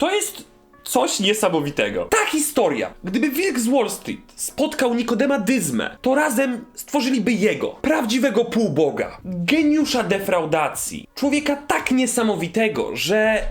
To jest coś niesamowitego. Ta historia, gdyby Wilk z Wall Street spotkał Nikodema Dyzmę, to razem stworzyliby jego, prawdziwego półboga, geniusza defraudacji, człowieka tak niesamowitego, że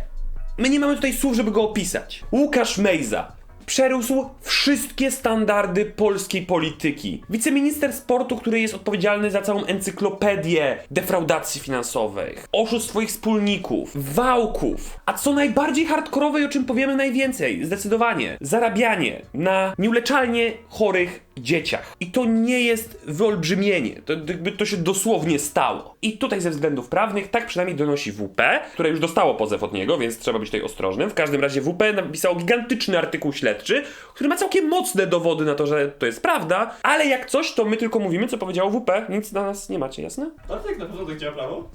my nie mamy tutaj słów, żeby go opisać. Łukasz Mejza, przerósł wszystkie standardy polskiej polityki. Wiceminister sportu, który jest odpowiedzialny za całą encyklopedię defraudacji finansowych, oszustw swoich wspólników, wałków, a co najbardziej hardkorowe i o czym powiemy najwięcej, zdecydowanie, zarabianie na nieuleczalnie chorych dzieciach. I to nie jest wyolbrzymienie, to, jakby to się dosłownie stało. I tutaj ze względów prawnych, tak przynajmniej donosi WP, które już dostało pozew od niego, więc trzeba być tutaj ostrożnym. W każdym razie WP napisało gigantyczny artykuł śledczy, który ma całkiem mocne dowody na to, że to jest prawda, ale jak coś, to my tylko mówimy, co powiedziało WP, nic na nas nie macie, jasne? Bartek na początek działa prawo?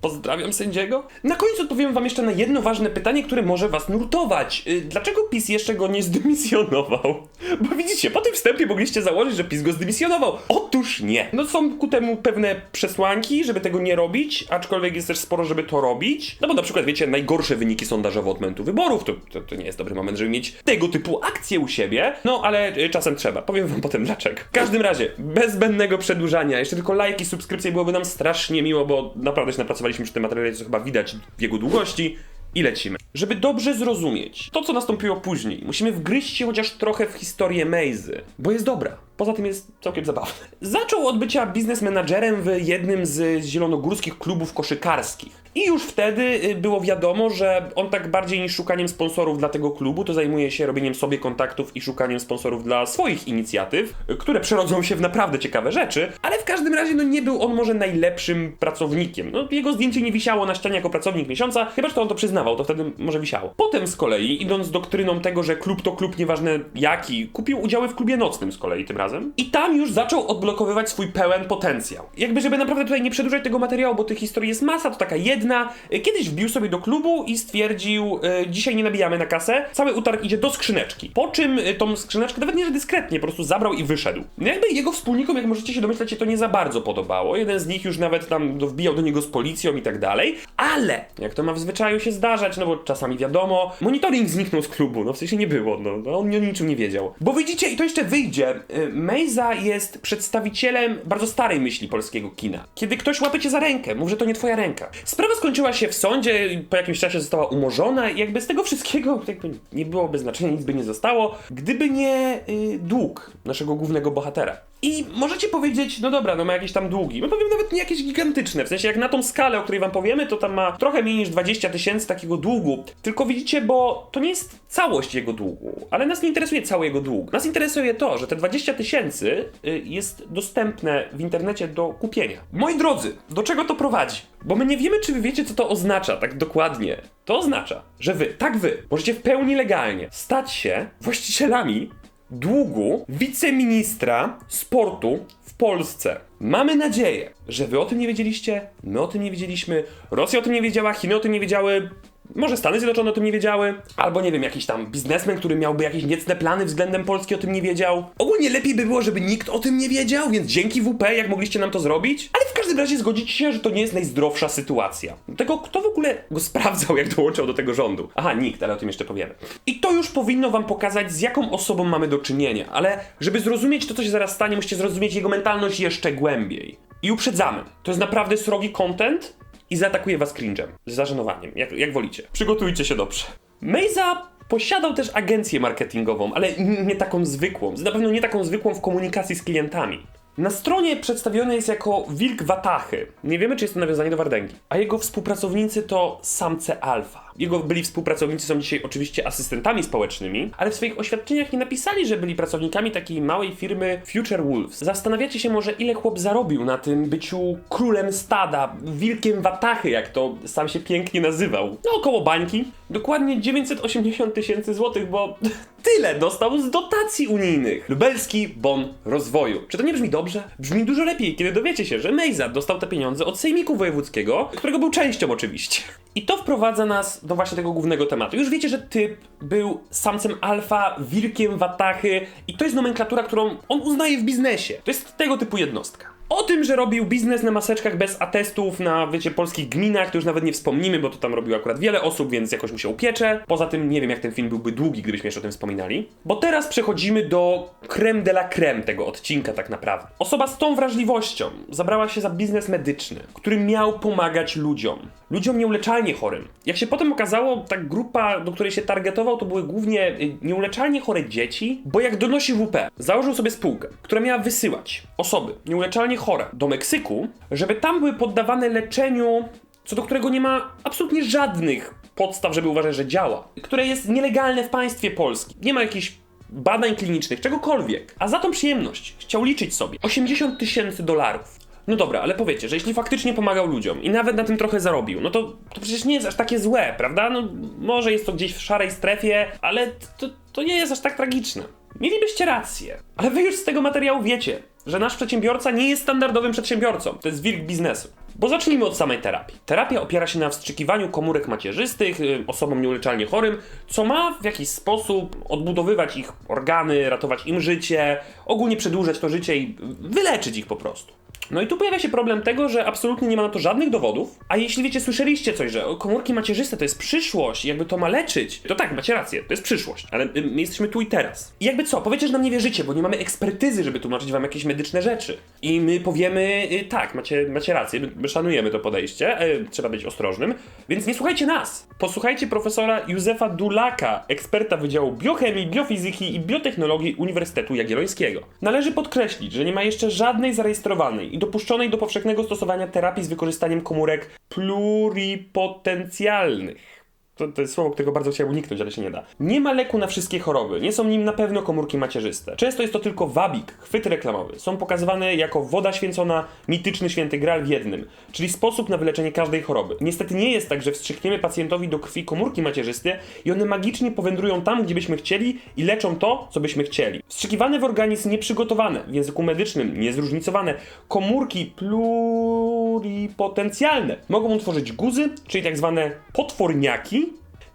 Pozdrawiam sędziego. Na końcu odpowiem wam jeszcze na jedno ważne pytanie, które może was nurtować. Y, Dlaczego PiS jeszcze go nie zdymisjonował? Bo widzicie, po tym wstępie mogliście założyć, że PiS go zdymisjonował. Otóż nie. No są ku temu pewne przesłanki, żeby tego nie robić, aczkolwiek jest też sporo, żeby to robić. No bo na przykład, wiecie, najgorsze wyniki sondażowe od momentu wyborów, to, to, to nie jest dobry moment, żeby mieć tego typu akcje u siebie. No ale y, czasem trzeba. Powiem wam potem dlaczego. W każdym razie, bez zbędnego przedłużania, jeszcze tylko lajki, subskrypcje byłoby nam strasznie miło, bo naprawdę się napracowaliśmy przy tym materiale, co chyba widać w jego długości. I lecimy. Żeby dobrze zrozumieć to, co nastąpiło później, musimy wgryźć się chociaż trochę w historię Mejzy, bo jest dobra. Poza tym jest całkiem zabawny. Zaczął od bycia biznes menadżerem w jednym z zielonogórskich klubów koszykarskich. I już wtedy y, było wiadomo, że on tak bardziej niż szukaniem sponsorów dla tego klubu, to zajmuje się robieniem sobie kontaktów i szukaniem sponsorów dla swoich inicjatyw, y, które przerodzą się w naprawdę ciekawe rzeczy, ale w każdym razie no nie był on może najlepszym pracownikiem. No, jego zdjęcie nie wisiało na ścianie jako pracownik miesiąca, chyba że to on to przyznawał, to wtedy może wisiało. Potem z kolei, idąc doktryną tego, że klub to klub nieważne jaki, kupił udziały w klubie nocnym z kolei tym razem. I tam już zaczął odblokowywać swój pełen potencjał. Jakby, żeby naprawdę tutaj nie przedłużać tego materiału, bo tych historii jest masa, to taka jedna. Y, Kiedyś wbił sobie do klubu i stwierdził, y, dzisiaj nie nabijamy na kasę, cały utarg idzie do skrzyneczki. Po czym y, tą skrzyneczkę, nawet nie że dyskretnie, po prostu zabrał i wyszedł. No jakby jego wspólnikom, jak możecie się domyśleć, się to nie za bardzo podobało. Jeden z nich już nawet tam wbijał do niego z policją i tak dalej. Ale, jak to ma w zwyczaju się zdarzać, no bo czasami wiadomo, monitoring zniknął z klubu, no w sensie nie było, no, no on o niczym nie wiedział. Bo widzicie, i to jeszcze wyjdzie, Mejza jest przedstawicielem bardzo starej myśli polskiego kina. Kiedy ktoś łapie cię za rękę, mów, że to nie twoja ręka. Sprawa skończyła się w sądzie, po jakimś czasie została umorzona i jakby z tego wszystkiego jakby nie byłoby znaczenia, nic by nie zostało, gdyby nie y, dług naszego głównego bohatera. I możecie powiedzieć, no dobra, no ma jakieś tam długi. No powiem nawet nie jakieś gigantyczne, w sensie jak na tą skalę, o której wam powiemy, to tam ma trochę mniej niż 20 tysięcy takiego długu. Tylko widzicie, bo to nie jest całość jego długu, ale nas nie interesuje cały jego dług. Nas interesuje to, że te 20 tysięcy y, jest dostępne w internecie do kupienia. Moi drodzy, do czego to prowadzi? Bo my nie wiemy, czy wy wiecie, co to oznacza tak dokładnie. To oznacza, że wy, tak wy, możecie w pełni legalnie stać się właścicielami długu wiceministra sportu w Polsce. Mamy nadzieję, że wy o tym nie wiedzieliście, my o tym nie wiedzieliśmy, Rosja o tym nie wiedziała, Chiny o tym nie wiedziały, może Stany Zjednoczone o tym nie wiedziały, albo nie wiem, jakiś tam biznesmen, który miałby jakieś niecne plany względem Polski o tym nie wiedział. Ogólnie lepiej by było, żeby nikt o tym nie wiedział, więc dzięki WP, jak mogliście nam to zrobić. Ale w każdym razie zgodzicie się, że to nie jest najzdrowsza sytuacja. Tego, kto w ogóle go sprawdzał, jak dołączał do tego rządu? Aha, nikt, ale o tym jeszcze powiemy. I to już powinno wam pokazać, z jaką osobą mamy do czynienia, ale żeby zrozumieć to, co się zaraz stanie, musicie zrozumieć jego mentalność jeszcze głębiej. I uprzedzamy, to jest naprawdę srogi content, i zaatakuje was cringe'em, zażenowaniem, jak, jak wolicie. Przygotujcie się dobrze. Mejza posiadał też agencję marketingową, ale nie taką zwykłą. Na pewno nie taką zwykłą w komunikacji z klientami. Na stronie przedstawiony jest jako wilk Watachy. Nie wiemy, czy jest to nawiązanie do Wardęgi. A jego współpracownicy to samce alfa. Jego byli współpracownicy są dzisiaj oczywiście asystentami społecznymi, ale w swoich oświadczeniach nie napisali, że byli pracownikami takiej małej firmy Future Wolves. Zastanawiacie się może, ile chłop zarobił na tym byciu królem stada, wilkiem Watachy, jak to sam się pięknie nazywał. No około bańki. Dokładnie 980 tysięcy złotych, bo tyle dostał z dotacji unijnych. Lubelski Bon Rozwoju. Czy to nie brzmi dobrze? Brzmi dużo lepiej, kiedy dowiecie się, że Mejza dostał te pieniądze od Sejmiku Wojewódzkiego, którego był częścią oczywiście. I to wprowadza nas do właśnie tego głównego tematu. Już wiecie, że typ był samcem alfa, wilkiem watachy i to jest nomenklatura, którą on uznaje w biznesie. To jest tego typu jednostka. O tym, że robił biznes na maseczkach bez atestów na, wiecie, polskich gminach, to już nawet nie wspomnimy, bo to tam robiło akurat wiele osób, więc jakoś mu się upiecze. Poza tym nie wiem, jak ten film byłby długi, gdybyśmy jeszcze o tym wspominali. Bo teraz przechodzimy do creme de la creme tego odcinka tak naprawdę. Osoba z tą wrażliwością zabrała się za biznes medyczny, który miał pomagać ludziom. Ludziom nieuleczalnie chorym. Jak się potem okazało, ta grupa, do której się targetował, to były głównie y, nieuleczalnie chore dzieci, bo jak donosi WP, założył sobie spółkę, która miała wysyłać osoby nieuleczalnie chore do Meksyku, żeby tam były poddawane leczeniu, co do którego nie ma absolutnie żadnych podstaw, żeby uważać, że działa, które jest nielegalne w państwie polskim. Nie ma jakichś badań klinicznych, czegokolwiek. A za tą przyjemność chciał liczyć sobie 80 tysięcy dolarów. No dobra, ale powiecie, że jeśli faktycznie pomagał ludziom i nawet na tym trochę zarobił, no to, to przecież nie jest aż takie złe, prawda? No może jest to gdzieś w szarej strefie, ale to, to nie jest aż tak tragiczne. Mielibyście rację, ale wy już z tego materiału wiecie, że nasz przedsiębiorca nie jest standardowym przedsiębiorcą. To jest wilk biznesu. Bo zacznijmy od samej terapii. Terapia opiera się na wstrzykiwaniu komórek macierzystych y, osobom nieuleczalnie chorym, co ma w jakiś sposób odbudowywać ich organy, ratować im życie, ogólnie przedłużać to życie i wyleczyć ich po prostu. No i tu pojawia się problem tego, że absolutnie nie ma na to żadnych dowodów, a jeśli wiecie, słyszeliście coś, że komórki macierzyste to jest przyszłość jakby to ma leczyć, to tak, macie rację, to jest przyszłość, ale y, my jesteśmy tu i teraz. I jakby co, powiecie, że nam nie wierzycie, bo nie mamy ekspertyzy, żeby tłumaczyć wam jakieś medyczne rzeczy. I my powiemy, y, tak, macie, macie rację, my szanujemy to podejście, y, trzeba być ostrożnym, więc nie słuchajcie nas. Posłuchajcie profesora Józefa Dulaka, eksperta Wydziału Biochemii, Biofizyki i Biotechnologii Uniwersytetu Jagiellońskiego. Należy podkreślić, że nie ma jeszcze żadnej zarejestrowanej i dopuszczonej do powszechnego stosowania terapii z wykorzystaniem komórek pluripotencjalnych. To, to jest słowo, którego bardzo chciałem uniknąć, ale się nie da. Nie ma leku na wszystkie choroby, nie są nim na pewno komórki macierzyste. Często jest to tylko wabik, chwyt reklamowy. Są pokazywane jako woda święcona, mityczny święty gral w jednym, czyli sposób na wyleczenie każdej choroby. Niestety nie jest tak, że wstrzykniemy pacjentowi do krwi komórki macierzyste i one magicznie powędrują tam, gdzie byśmy chcieli i leczą to, co byśmy chcieli. Wstrzykiwane w organizm nieprzygotowane, w języku medycznym niezróżnicowane, komórki pluripotencjalne mogą utworzyć guzy, czyli tak zwane potworniaki,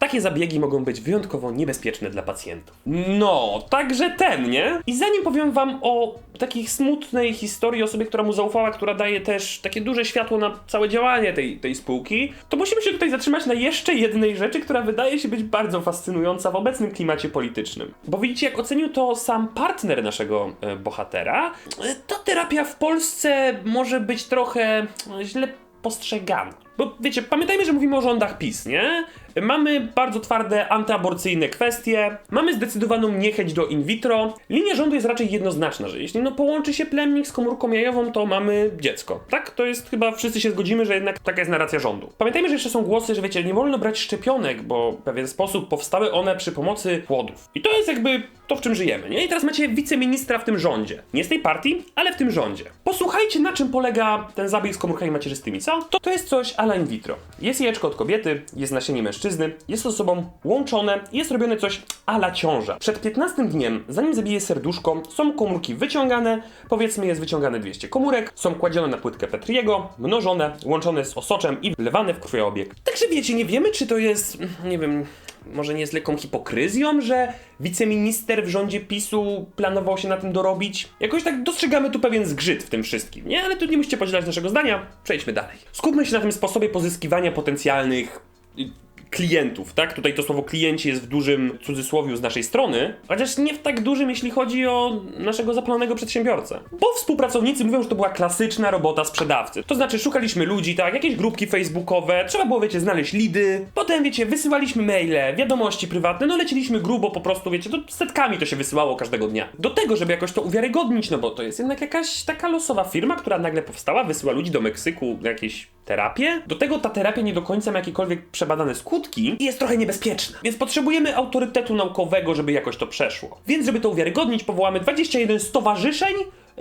takie zabiegi mogą być wyjątkowo niebezpieczne dla pacjentów. No, także ten, nie? I zanim powiem wam o takiej smutnej historii osoby, która mu zaufała, która daje też takie duże światło na całe działanie tej, tej spółki, to musimy się tutaj zatrzymać na jeszcze jednej rzeczy, która wydaje się być bardzo fascynująca w obecnym klimacie politycznym. Bo widzicie, jak ocenił to sam partner naszego e, bohatera, e, to terapia w Polsce może być trochę e, źle postrzegana. Bo wiecie, pamiętajmy, że mówimy o rządach PiS, nie? Mamy bardzo twarde antyaborcyjne kwestie, mamy zdecydowaną niechęć do in vitro. Linia rządu jest raczej jednoznaczna, że jeśli no połączy się plemnik z komórką jajową, to mamy dziecko. Tak? To jest chyba wszyscy się zgodzimy, że jednak taka jest narracja rządu. Pamiętajmy, że jeszcze są głosy, że wiecie, nie wolno brać szczepionek, bo w pewien sposób powstały one przy pomocy płodów. I to jest jakby to, w czym żyjemy, nie? I teraz macie wiceministra w tym rządzie. Nie z tej partii, ale w tym rządzie. Posłuchajcie, na czym polega ten zabieg z komórkami macierzystymi, co? To, to jest coś ala in vitro. Jest jajeczko od kobiety, jest nasienie mężczyzny, jest to ze sobą łączone i jest robione coś ala ciąża. Przed 15 dniem, zanim zabije serduszko, są komórki wyciągane, powiedzmy jest wyciągane 200 komórek, są kładzione na płytkę Petriego, mnożone, łączone z osoczem i wlewane w krwiobieg. Także wiecie, nie wiemy, czy to jest, nie wiem, może nie jest lekką hipokryzją, że wiceminister w rządzie PiSu planował się na tym dorobić? Jakoś tak dostrzegamy tu pewien zgrzyt w tym wszystkim, nie? Ale tu nie musicie podzielać naszego zdania, przejdźmy dalej. Skupmy się na tym sposobie pozyskiwania potencjalnych y, klientów, tak? Tutaj to słowo klienci jest w dużym cudzysłowiu z naszej strony, chociaż nie w tak dużym, jeśli chodzi o naszego zapalonego przedsiębiorcę. Bo współpracownicy mówią, że to była klasyczna robota sprzedawcy. To znaczy szukaliśmy ludzi, tak? Jakieś grupki facebookowe, trzeba było, wiecie, znaleźć lidy, potem, wiecie, wysyłaliśmy maile, wiadomości prywatne, no leciliśmy grubo po prostu, wiecie, to setkami to się wysyłało każdego dnia. Do tego, żeby jakoś to uwiarygodnić, no bo to jest jednak jakaś taka losowa firma, która nagle powstała, wysyła ludzi do Meksyku jakieś terapię. Do tego ta terapia nie do końca ma jakiekolwiek przebadane skutki i jest trochę niebezpieczna. Więc potrzebujemy autorytetu naukowego, żeby jakoś to przeszło. Więc, żeby to uwiarygodnić, powołamy 21 stowarzyszeń,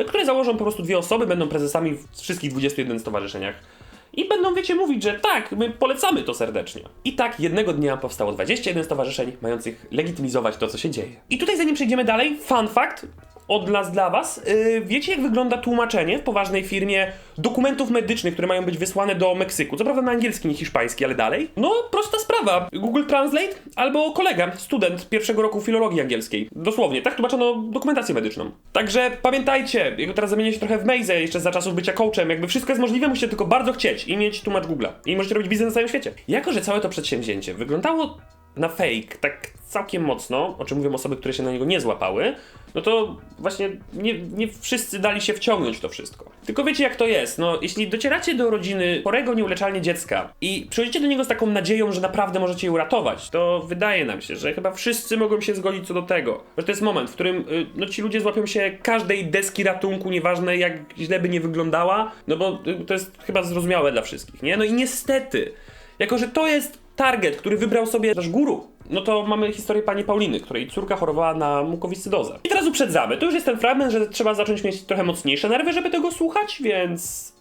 które założą po prostu dwie osoby, będą prezesami w wszystkich 21 stowarzyszeniach. I będą, wiecie, mówić, że tak, my polecamy to serdecznie. I tak jednego dnia powstało 21 stowarzyszeń mających legitymizować to, co się dzieje. I tutaj, zanim przejdziemy dalej, fun fact, od nas dla was. Yy, wiecie, jak wygląda tłumaczenie w poważnej firmie dokumentów medycznych, które mają być wysłane do Meksyku? Co prawda na angielski, nie hiszpański, ale dalej? No, prosta sprawa. Google Translate albo kolega, student pierwszego roku filologii angielskiej. Dosłownie, tak tłumaczono dokumentację medyczną. Także pamiętajcie, jego teraz zamienię się trochę w Mejzę jeszcze za czasów bycia coachem, jakby wszystko jest możliwe, musicie tylko bardzo chcieć i mieć tłumacz Google'a. I możecie robić biznes na całym świecie. Jako, że całe to przedsięwzięcie wyglądało na fake, tak całkiem mocno, o czym mówią osoby, które się na niego nie złapały, no to właśnie nie, nie wszyscy dali się wciągnąć w to wszystko. Tylko wiecie jak to jest, no jeśli docieracie do rodziny chorego nieuleczalnie dziecka i przychodzicie do niego z taką nadzieją, że naprawdę możecie je uratować, to wydaje nam się, że chyba wszyscy mogą się zgodzić co do tego, że to jest moment, w którym y, no, ci ludzie złapią się każdej deski ratunku, nieważne jak źle by nie wyglądała, no bo y, to jest chyba zrozumiałe dla wszystkich, nie? No i niestety, jako że to jest target, który wybrał sobie nasz guru, no to mamy historię pani Pauliny, której córka chorowała na mukowiscydozę. I teraz uprzedzamy, to już jest ten fragment, że trzeba zacząć mieć trochę mocniejsze nerwy, żeby tego słuchać, więc...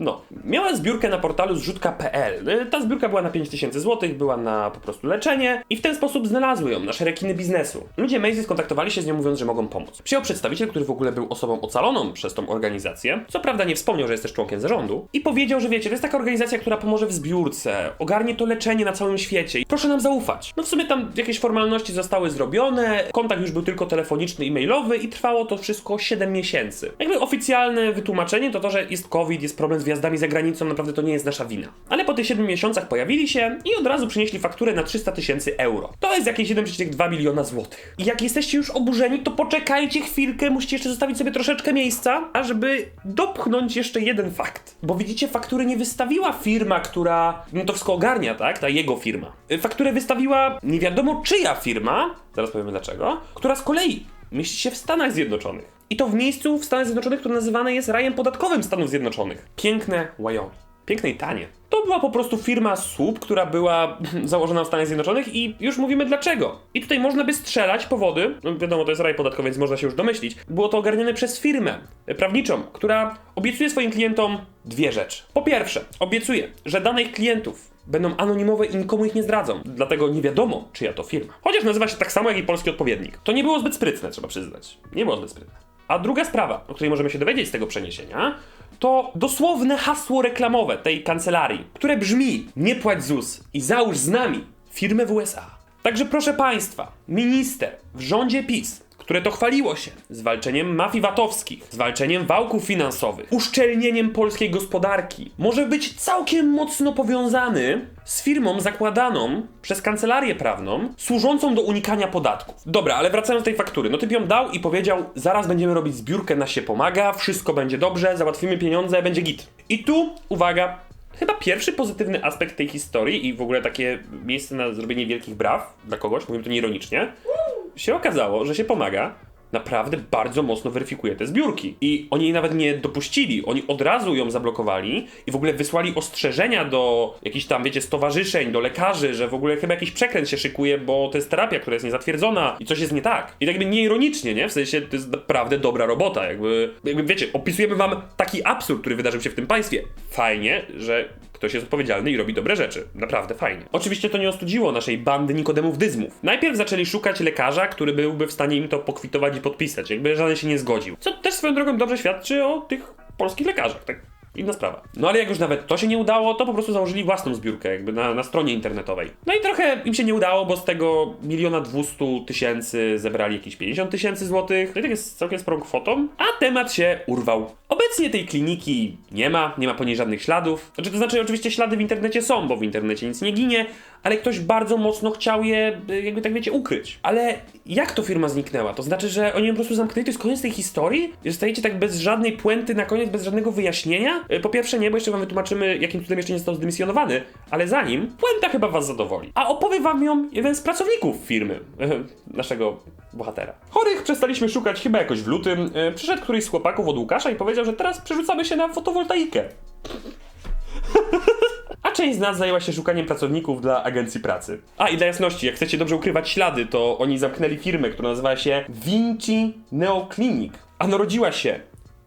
No, miała zbiórkę na portalu zrzutka.pl. Ta zbiórka była na 5000 zł, była na po prostu leczenie i w ten sposób znalazły ją nasze rekiny biznesu. Ludzie Macy skontaktowali się z nią mówiąc, że mogą pomóc. Przyjął przedstawiciel, który w ogóle był osobą ocaloną przez tą organizację, co prawda nie wspomniał, że jest też członkiem zarządu i powiedział, że wiecie, to jest taka organizacja, która pomoże w zbiórce, ogarnie to leczenie na całym świecie i proszę nam zaufać. No w sumie tam jakieś formalności zostały zrobione, kontakt już był tylko telefoniczny i mailowy i trwało to wszystko 7 miesięcy. Jakby oficjalne wytłumaczenie to to, że jest COVID, jest problem z wjazdami za granicą, naprawdę to nie jest nasza wina. Ale po tych 7 miesiącach pojawili się i od razu przynieśli fakturę na 300 tysięcy euro. To jest jakieś 1,2 miliona złotych. I jak jesteście już oburzeni, to poczekajcie chwilkę, musicie jeszcze zostawić sobie troszeczkę miejsca, ażeby dopchnąć jeszcze jeden fakt. Bo widzicie, faktury nie wystawiła firma, która no to wszystko ogarnia, tak? Ta jego firma. Y, Fakturę wystawiła nie wiadomo czyja firma, zaraz powiemy dlaczego, która z kolei mieści się w Stanach Zjednoczonych. I to w miejscu w Stanach Zjednoczonych, które nazywane jest rajem podatkowym Stanów Zjednoczonych. Piękne Wyoming. Piękne i tanie. To była po prostu firma słup, która była założona w Stanach Zjednoczonych i już mówimy dlaczego. I tutaj można by strzelać powody, no wiadomo, to jest raj podatkowy, więc można się już domyślić. Było to ogarniane przez firmę prawniczą, która obiecuje swoim klientom dwie rzeczy. Po pierwsze, obiecuje, że dane ich klientów będą anonimowe i nikomu ich nie zdradzą. Dlatego nie wiadomo, czyja to firma. Chociaż nazywa się tak samo jak i polski odpowiednik. To nie było zbyt sprytne, trzeba przyznać. Nie było zbyt sprytne. A druga sprawa, o której możemy się dowiedzieć z tego przeniesienia, to dosłowne hasło reklamowe tej kancelarii, które brzmi: Nie płać ZUS i załóż z nami firmę w USA. Także proszę Państwa, minister w rządzie PiS które to chwaliło się zwalczeniem mafii VAT-owskich, zwalczeniem wałków finansowych, uszczelnieniem polskiej gospodarki, może być całkiem mocno powiązany z firmą zakładaną przez kancelarię prawną, służącą do unikania podatków. Dobra, ale wracając do tej faktury. No typ ją dał i powiedział, zaraz będziemy robić zbiórkę, na się pomaga, wszystko będzie dobrze, załatwimy pieniądze, będzie git. I tu, uwaga, chyba pierwszy pozytywny aspekt tej historii i w ogóle takie miejsce na zrobienie wielkich braw dla kogoś, mówię to nieironicznie, się okazało, że się pomaga, naprawdę bardzo mocno weryfikuje te zbiórki. I oni jej nawet nie dopuścili, oni od razu ją zablokowali i w ogóle wysłali ostrzeżenia do jakichś tam, wiecie, stowarzyszeń, do lekarzy, że w ogóle chyba jakiś przekręt się szykuje, bo to jest terapia, która jest niezatwierdzona i coś jest nie tak. I tak jakby nieironicznie, nie? W sensie to jest naprawdę dobra robota, jakby, jakby wiecie, opisujemy wam taki absurd, który wydarzył się w tym państwie. Fajnie, że Ktoś jest odpowiedzialny i robi dobre rzeczy. Naprawdę fajnie. Oczywiście to nie ostudziło naszej bandy Nikodemów Dyzmów. Najpierw zaczęli szukać lekarza, który byłby w stanie im to pokwitować i podpisać, jakby żaden się nie zgodził. Co też swoją drogą dobrze świadczy o tych polskich lekarzach, tak? Inna sprawa. No ale jak już nawet to się nie udało, to po prostu założyli własną zbiórkę, jakby na, na stronie internetowej. No i trochę im się nie udało, bo z tego miliona dwustu tysięcy zebrali jakieś 50 tysięcy złotych. No i tak jest całkiem sporą kwotą. A temat się urwał. Obecnie tej kliniki nie ma, nie ma po niej żadnych śladów. Znaczy, to znaczy, oczywiście ślady w internecie są, bo w internecie nic nie ginie, ale ktoś bardzo mocno chciał je, y, jakby tak wiecie, ukryć. Ale jak to firma zniknęła? To znaczy, że oni ją po prostu zamknęli, to jest koniec tej historii? Zostajecie tak bez żadnej puenty na koniec, bez żadnego wyjaśnienia? Y, Po pierwsze nie, bo jeszcze wam wytłumaczymy, jakim cudem jeszcze nie został zdymisjonowany, ale zanim, puenta chyba was zadowoli. A opowie wam ją jeden z pracowników firmy, naszego bohatera. Chorych przestaliśmy szukać chyba jakoś w lutym. Y, Przyszedł któryś z chłopaków od Łukasza i powiedział, że teraz przerzucamy się na fotowoltaikę. A część z nas zajęła się szukaniem pracowników dla agencji pracy. A i dla jasności, jak chcecie dobrze ukrywać ślady, to oni zamknęli firmę, która nazywa się Vinci Neoclinic. A narodziła się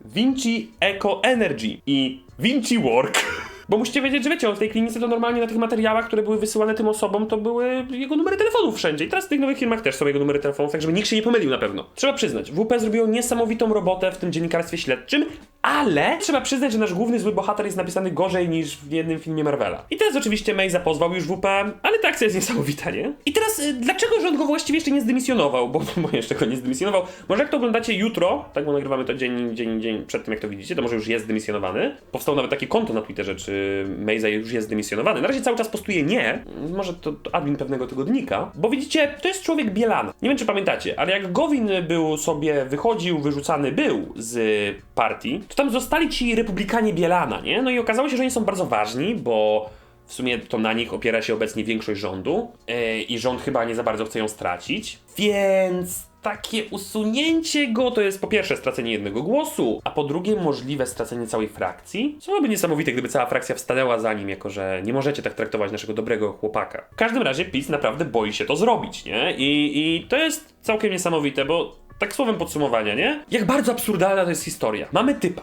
Vinci Eco Energy i Vinci Work. Bo musicie wiedzieć, że wiecie, on w tej klinice to normalnie na tych materiałach, które były wysyłane tym osobom, to były jego numery telefonów wszędzie. I teraz w tych nowych filmach też są jego numery telefonów, tak żeby nikt się nie pomylił na pewno. Trzeba przyznać, WP zrobiło niesamowitą robotę w tym dziennikarstwie śledczym, ale trzeba przyznać, że nasz główny zły bohater jest napisany gorzej niż w jednym filmie Marvela. I teraz oczywiście May zapozwał już WP, ale ta akcja jest niesamowita, nie? I teraz y, dlaczego rząd go właściwie jeszcze nie zdymisjonował? Bo, bo jeszcze go nie zdymisjonował. Może jak to oglądacie jutro, tak bo nagrywamy to dzień, dzień, dzień przed tym jak to widzicie, to może już jest zdymisjonowany. Powstało nawet takie konto na Twitterze, czy Mejza już jest zdymisjonowany. Na razie cały czas postuje nie. Może to, to admin pewnego tygodnika. Bo widzicie, to jest człowiek Bielana. Nie wiem czy pamiętacie, ale jak Gowin był sobie, wychodził, wyrzucany był z partii, to tam zostali ci republikanie Bielana, nie? No i okazało się, że oni są bardzo ważni, bo w sumie to na nich opiera się obecnie większość rządu yy, i rząd chyba nie za bardzo chce ją stracić. Więc takie usunięcie go to jest po pierwsze stracenie jednego głosu, a po drugie możliwe stracenie całej frakcji. Co byłoby niesamowite, gdyby cała frakcja wstanęła za nim, jako że nie możecie tak traktować naszego dobrego chłopaka. W każdym razie PiS naprawdę boi się to zrobić, nie? I, i to jest całkiem niesamowite, bo tak słowem podsumowania, nie? Jak bardzo absurdalna to jest historia. Mamy typa,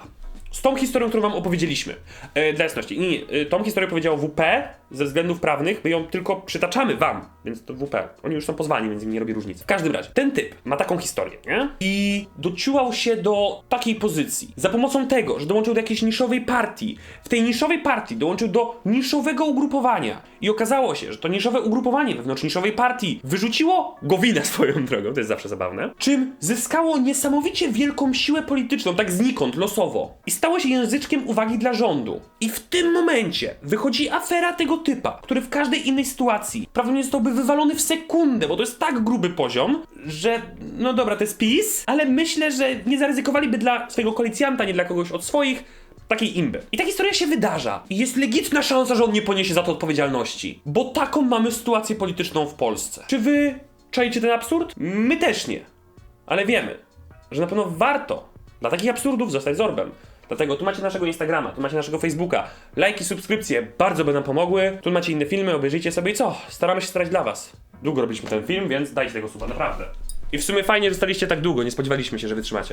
z tą historią, którą wam opowiedzieliśmy. E, dla jasności, nie, e, tą historię powiedziało WP ze względów prawnych, my ją tylko przytaczamy wam, więc to WP. Oni już są pozwani, więc im nie robi różnicy. W każdym razie, ten typ ma taką historię, nie? I dociułał się do takiej pozycji za pomocą tego, że dołączył do jakiejś niszowej partii. W tej niszowej partii dołączył do niszowego ugrupowania. I okazało się, że to niszowe ugrupowanie wewnątrz niszowej partii wyrzuciło Gowina swoją drogą, to jest zawsze zabawne, czym zyskało niesamowicie wielką siłę polityczną, tak znikąd, losowo. I stało się języczkiem uwagi dla rządu. I w tym momencie wychodzi afera tego typa, który w każdej innej sytuacji prawdopodobnie zostałby wywalony w sekundę, bo to jest tak gruby poziom, że no dobra, to jest PiS, ale myślę, że nie zaryzykowaliby dla swojego koalicjanta, nie dla kogoś od swoich, takiej imby. I ta historia się wydarza. I jest legitna szansa, że on nie poniesie za to odpowiedzialności. Bo taką mamy sytuację polityczną w Polsce. Czy wy czajcie ten absurd? My też nie. Ale wiemy, że na pewno warto dla takich absurdów zostać zorbem. Dlatego tu macie naszego Instagrama, tu macie naszego Facebooka. Lajki, subskrypcje bardzo by nam pomogły. Tu macie inne filmy, obejrzyjcie sobie i co? Staramy się starać dla was. Długo robiliśmy ten film, więc dajcie tego suba, naprawdę. I w sumie fajnie, że zostaliście tak długo, nie spodziewaliśmy się, że wytrzymacie.